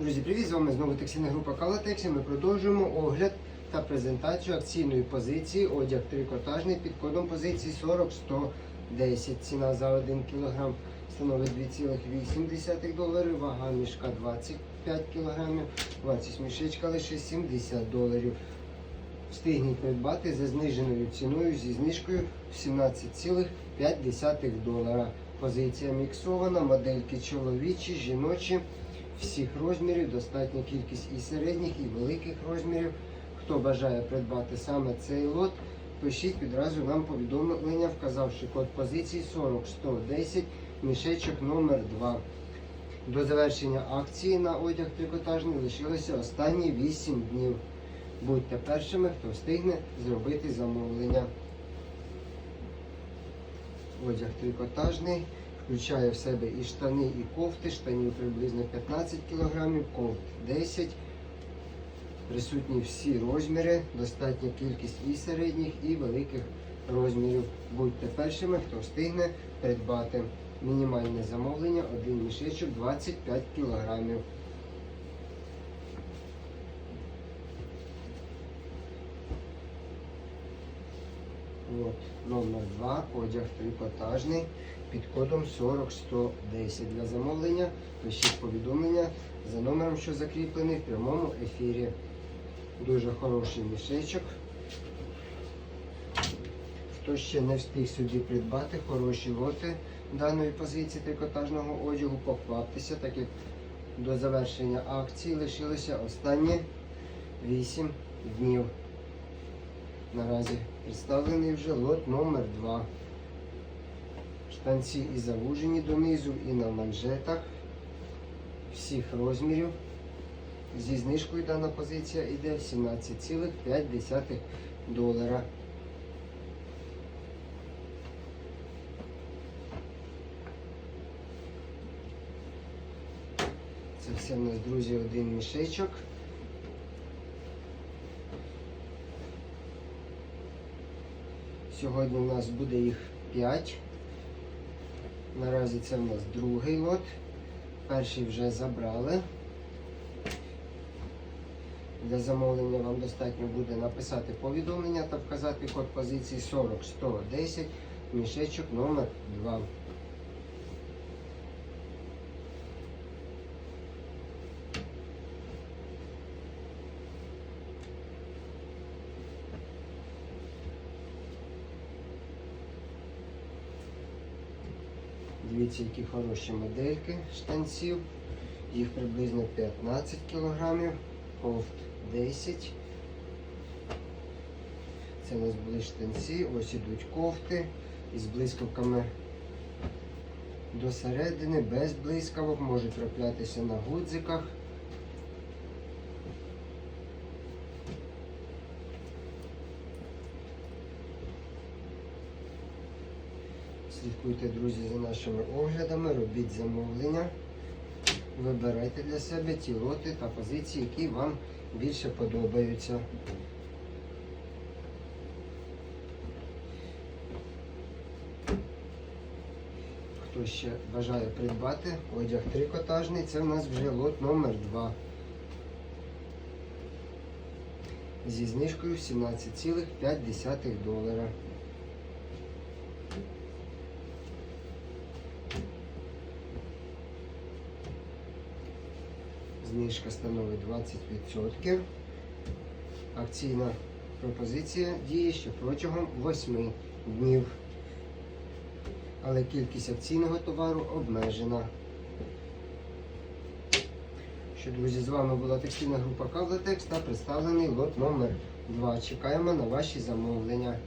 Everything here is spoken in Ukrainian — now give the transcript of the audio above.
Друзі, привіт! З вами знову текстильна група Калатекс. і Ми продовжуємо огляд та презентацію акційної позиції одяг трикотажний під кодом позиції 40-110. Ціна за 1 кг становить 2,8 доларів, вага мішка 25 кг, 20 мішечка лише 70 доларів. Встигніть придбати за зниженою ціною зі знижкою в 17,5 долара. Позиція міксована, модельки чоловічі, жіночі, всіх розмірів, достатня кількість і середніх, і великих розмірів. Хто бажає придбати саме цей лот, пишіть відразу нам повідомлення, вказавши код позиції 40110, мішечок номер 2 До завершення акції на одяг трикотажний лишилося останні 8 днів. Будьте першими, хто встигне зробити замовлення. Одяг трикотажний, включає в себе і штани, і кофти. Штанів приблизно 15 кг, кофт 10 Присутні всі розміри, достатня кількість і середніх, і великих розмірів. Будьте першими, хто встигне придбати. Мінімальне замовлення, один мішечок 25 кілограмів. От, номер 2, одяг трикотажний під кодом 40110. Для замовлення пишіть повідомлення за номером, що закріплений в прямому ефірі. Дуже хороший мішечок. Хто ще не встиг сюди придбати, хороші лоти даної позиції трикотажного одягу, покваптеся, так як до завершення акції лишилося останні 8 днів. Наразі представлений вже лот номер 2 Штанці і завужені донизу, і на манжетах всіх розмірів. Зі знижкою дана позиція йде 17,5 долара. Це все в нас, друзі, один мішечок. Сьогодні у нас буде їх 5. Наразі це у нас другий лот. Перший вже забрали. Для замовлення вам достатньо буде написати повідомлення та вказати код позиції 40110, мішечок номер 2. Дивіться, які хороші модельки штанців. Їх приблизно 15 кілограмів, кофт 10. Це у нас були штанці, ось ідуть кофти із блискавками до середини, без блискавок, можуть траплятися на гудзиках. Слідкуйте, друзі, за нашими оглядами, робіть замовлення. Вибирайте для себе ті лоти та позиції, які вам більше подобаються. Хто ще бажає придбати одяг трикотажний, це в нас вже лот номер 2 зі знижкою 17,5 долара. Знижка становить 20%. Акційна пропозиція діє ще протягом 8 днів. Але кількість акційного товару обмежена. Що, друзі, з вами була текстильна група Кавлетекс та представлений лот номер 2. Чекаємо на ваші замовлення.